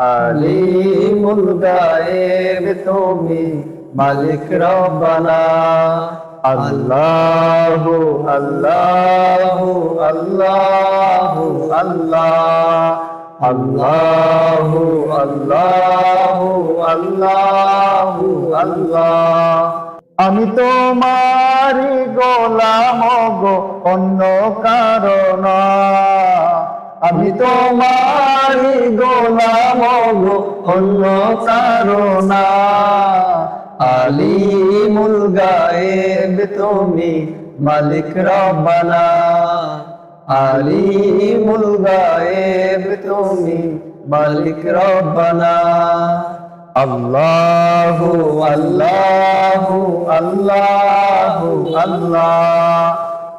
আলিমুল গায়েব তুমি মালিক রব্বানা। আল্লাহু আল্লাহু আল্লাহু, আল্লাহ। আল্লাহু আল্লাহু আল্লাহু, আল্লাহ। আমি তোমারি গোলাম গো, অন্য কারণ আমি তোমারি গোলাম গো অন্য কারণ আলিমুল গায়েব তুমি মালিক রব্বানা। আলিমুল গায়েব তুমি মালিক রব্বানা। আল্লাহু আল্লাহু আল্লাহু, আল্লাহ।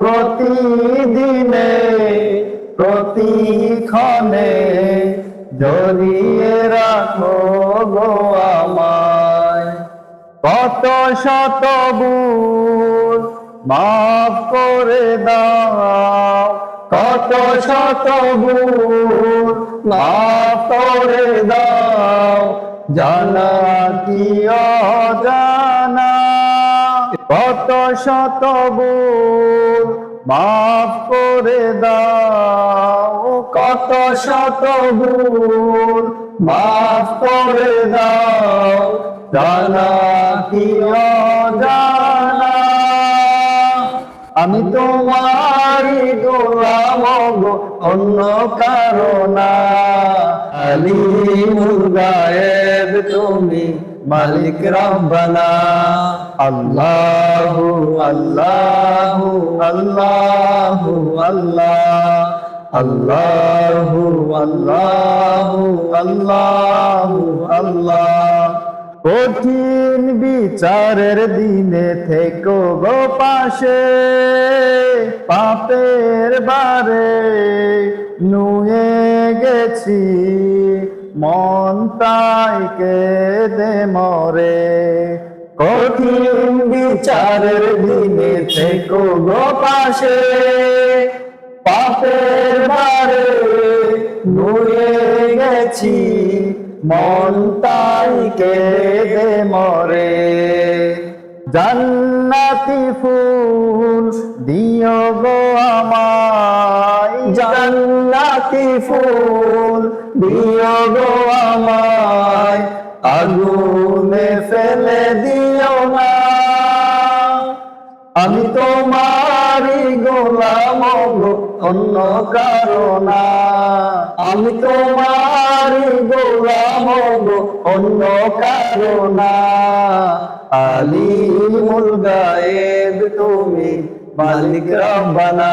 প্রতিদিনে, প্রতিক্ষণে জড়িয়ে রাখো গো আমায়। কত শত ভুল মাফ করে দাও, কত শত ভুল মাফ করে দাও। জানা কি অজানা কত শত ভুল মাফ করে দাও, কত শত ভুল মাফ করে দাও, জানা কি অজানা আমি তোমারি গোলাম গো, অন্য কারণা আলিমুল গায়েব তুমি মালিক রব্বানা। আল্লাহু আল্লাহু আল্লাহু আল্লাহ। আল্লাহু আল্লাহু আল্লাহু আল্লাহ। কঠিন বিচারের দিনে থেকো গো পাশে, পাপের বারে নুয়ে গেছি। মন তাই দে মরে। কঠিন বিচারের দিনে থেকো গো পাশে। পাপের বারে নুয়ে গেছি, মন তাই কেঁদে মরে। জান্নাতি ফুল দিও গো আমায় জান্নাতি ফুল দিও গো আমায়, আগুনে ফেলে দিও না। আমি তোমারি গোলাম অন্য কারণা আমি তোমারি গোলাম অন্য কারণা আলিমুল গায়েব তুমি মালিক রব্বানা।